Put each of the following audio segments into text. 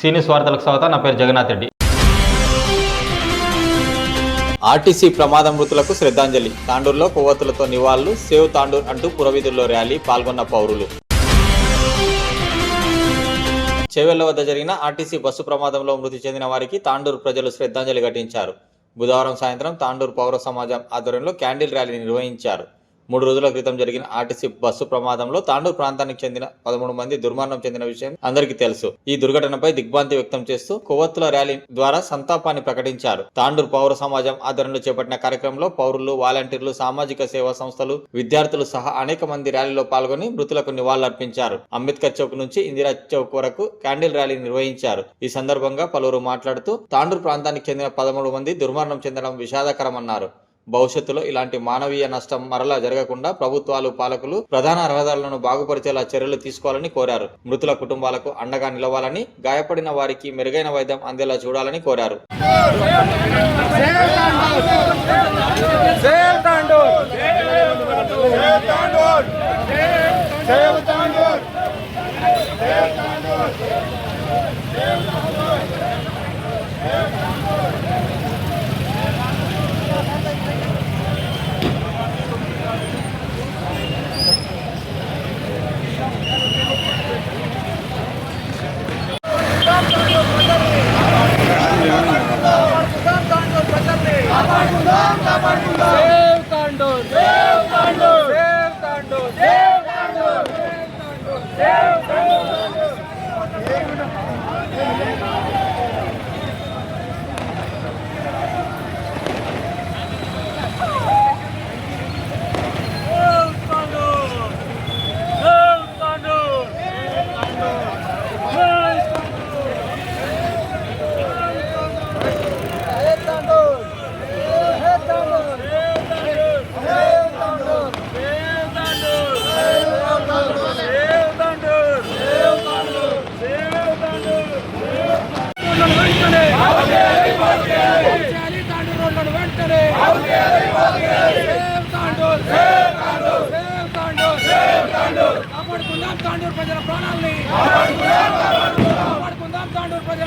సీనియస్ వార్తలకు స్వాగతం. నా పేరు జగన్నాథ్ రెడ్డి. ఆర్టీసీ ప్రమాద మృతులకు శ్రద్ధాంజలి. తాండూరులో కొవ్వొత్తులతో నివాళులు సేవ్ తాండూర్ అంటూ పురవీధుల్లో ర్యాలీ పాల్గొన్న పౌరులు. చేవెళ్ళ వద్ద జరిగిన ఆర్టీసీ బస్సు ప్రమాదంలో మృతి చెందిన వారికి తాండూరు ప్రజలు శ్రద్ధాంజలి ఘటించారు. బుధవారం సాయంత్రం తాండూరు పౌర సమాజం ఆధ్వర్యంలో క్యాండిల్ ర్యాలీ నిర్వహించారు. మూడు రోజుల క్రితం జరిగిన ఆర్టీసీ బస్సు ప్రమాదంలో తాండూరు ప్రాంతానికి చెందిన పదమూడు మంది దుర్మరణం చెందిన విషయం అందరికీ తెలుసు. ఈ దుర్ఘటనపై దిగ్భ్రాంతి వ్యక్తం చేస్తూ కొవ్వొత్తుల ర్యాలీ ద్వారా సంతాపాన్ని ప్రకటించారు. తాండూరు పౌర సమాజం ఆధ్వర్యంలో చేపట్టిన కార్యక్రమంలో పౌరులు వాలంటీర్లు సామాజిక సేవా సంస్థలు విద్యార్థులు సహా అనేక మంది ర్యాలీలో పాల్గొని మృతులకు నివాళులర్పించారు. అంబేద్కర్ చౌక్ నుంచి ఇందిరా చౌక్ వరకు క్యాండిల్ ర్యాలీ నిర్వహించారు. ఈ సందర్భంగా పలువురు మాట్లాడుతూ తాండూరు ప్రాంతానికి చెందిన పదమూడు మంది దుర్మరణం చెందడం విషాదకరమన్నారు. భవిష్యత్తులో ఇలాంటి మానవీయ నష్టం మరలా జరగకుండా ప్రభుత్వాలు పాలకులు ప్రధాన రహదారులను బాగుపరిచేలా చర్యలు తీసుకోవాలని కోరారు మృతుల కుటుంబాలకు అండగా నిలవాలని గాయపడిన వారికి మెరుగైన వైద్యం అందేలా చూడాలని కోరారు Save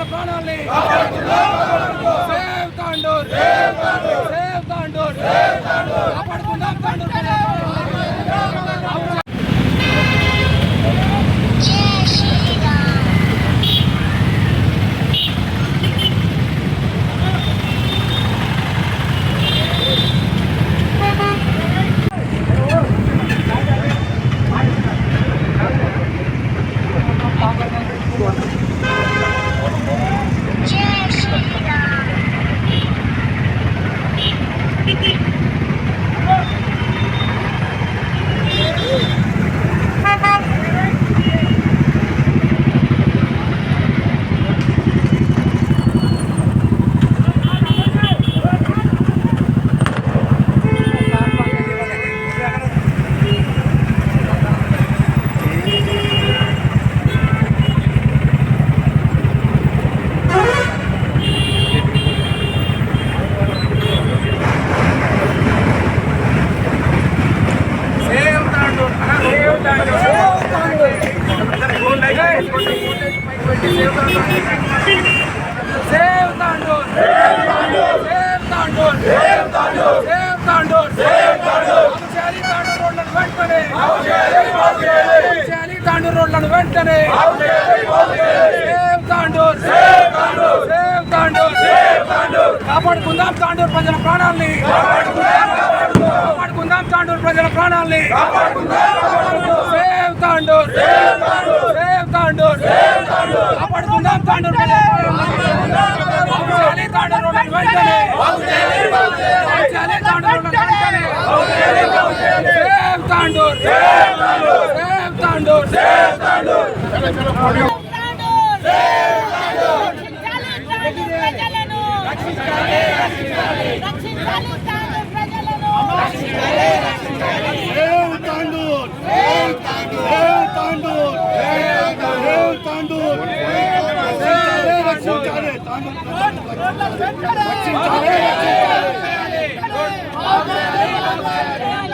మన ప్రాణాల్ని save Tandur save Tandur save Tandur కాపాడుకుందాం తాండూర్ ప్రజల ప్రాణాలని. కాపాడుకుందాం తాండూర్ ప్రజల ప్రాణాలని. సేవ్ తాండూర్ जय टांडूर जय टांडूर जय टांडूर जय टांडूर जय टांडूर जय टांडूर जय टांडूर जय टांडूर जय टांडूर जय टांडूर जय टांडूर जय टांडूर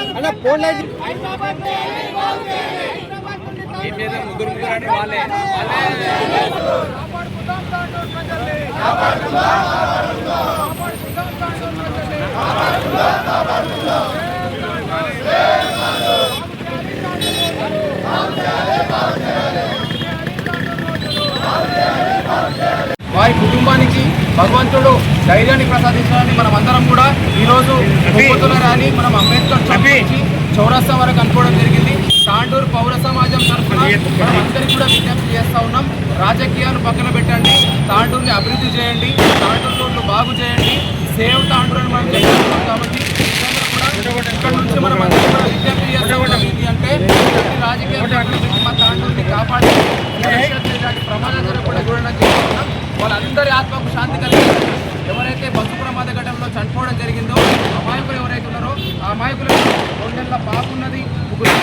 అన్న ఫోన్ లైన్ ముగ్గురు ముగ్గురు అని వాళ్ళే వారి కుటుంబానికి భగవంతుడు ధైర్యాన్ని ప్రసాదించాలని మనం అందరం కూడా ఈరోజు ర్యాలీ మనం అంబేద్కర్ చౌరస్తా వరకు అనుకోవడం జరిగింది. తాండూరు పౌర సమాజం తరఫున మనం అందరికీ కూడా విజ్ఞప్తి చేస్తా ఉన్నాం. రాజకీయాలు పక్కన పెట్టండి. తాండూరుని అభివృద్ధి చేయండి. తాండూరు రోడ్లు బాగు చేయండి. సేవ్ తాండూరు అని మనం చెప్తున్నాం కాబట్టి నిజంగా కూడా ఇక్కడ నుంచి మనం అందరం కూడా విజ్ఞప్తి చేస్తాం ఏంటి అంటే ఇలాంటి రాజకీయాలు పక్కన పెట్టి మా తాండూరుని కాపాడి భవిష్యత్తు ఇలాంటి ప్రమాదాలు జరగకుండా చూడడం చేస్తున్నాం వాళ్ళందరి ఆత్మకు శాంతి కలిగింది ఎవరైతే బస్సు ప్రమాద ఘటనలో చనిపోవడం జరిగిందో అమాయకులు ఎవరైతే ఉన్నారో ఆ అమాయకులు రెండేళ్ళ బాగున్నది ముగ్గురు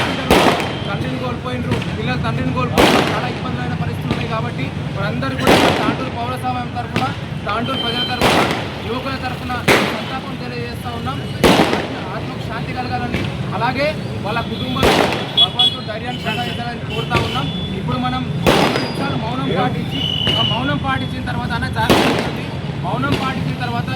తండ్రిని కోల్పోయినరు. పిల్లల తండ్రిని కోల్పోయిన చాలా ఇబ్బందులైన పరిస్థితులు ఉన్నాయి కాబట్టి వారందరూ కూడా తాంటూరు పౌర సమాజం తరఫున తాంటూరు ప్రజల తరఫున యువకుల తరఫున సంతాపం తెలియజేస్తూ ఉన్నాం. ఆత్మకు శాంతి కలగాలని. అలాగే వాళ్ళ కుటుంబం భగవంతుడు ధైర్యాన్ని ప్రసాదించాలని కోరుతా ఉన్నాం. ఇప్పుడు మనం నిమిషాలు మౌనం పాటించి మౌనం పాటించిన తర్వాత అన్న చాలా మౌనం పాటించిన తర్వాత